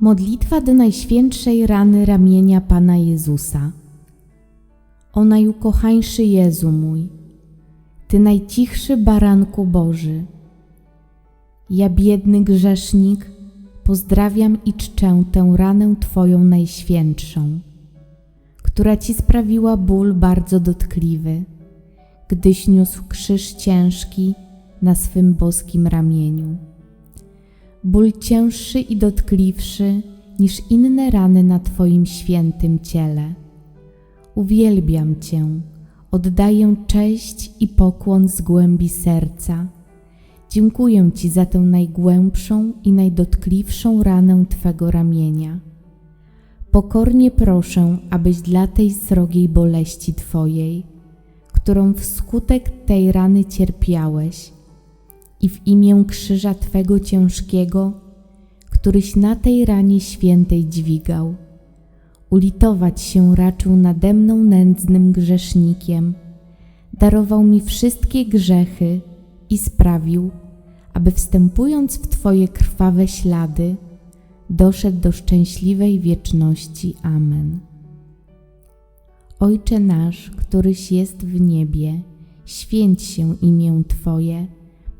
Modlitwa do Najświętszej rany ramienia Pana Jezusa. O najukochańszy Jezu mój, Ty najcichszy baranku Boży, ja biedny grzesznik pozdrawiam i czczę tę ranę Twoją najświętszą, która Ci sprawiła ból bardzo dotkliwy, gdyś niósł krzyż ciężki na swym boskim ramieniu ból cięższy i dotkliwszy niż inne rany na Twoim świętym ciele. Uwielbiam Cię, oddaję cześć i pokłon z głębi serca. Dziękuję Ci za tę najgłębszą i najdotkliwszą ranę Twego ramienia. Pokornie proszę, abyś dla tej srogiej boleści Twojej, którą wskutek tej rany cierpiałeś, i w imię krzyża Twego ciężkiego, któryś na tej ranie świętej dźwigał. Ulitować się raczył nade mną nędznym grzesznikiem, darował mi wszystkie grzechy i sprawił, aby wstępując w Twoje krwawe ślady, doszedł do szczęśliwej wieczności. Amen. Ojcze nasz, któryś jest w niebie, święć się imię Twoje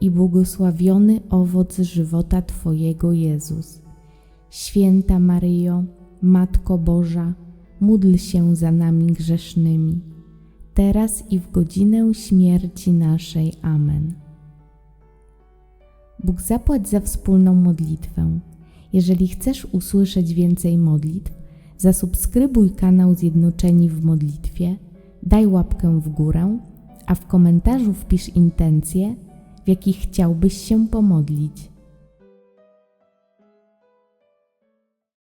i błogosławiony owoc żywota Twojego Jezus. Święta Maryjo, Matko Boża, módl się za nami grzesznymi, teraz i w godzinę śmierci naszej. Amen. Bóg zapłać za wspólną modlitwę. Jeżeli chcesz usłyszeć więcej modlitw, zasubskrybuj kanał Zjednoczeni w modlitwie, daj łapkę w górę, a w komentarzu wpisz intencje, w jakich chciałbyś się pomodlić.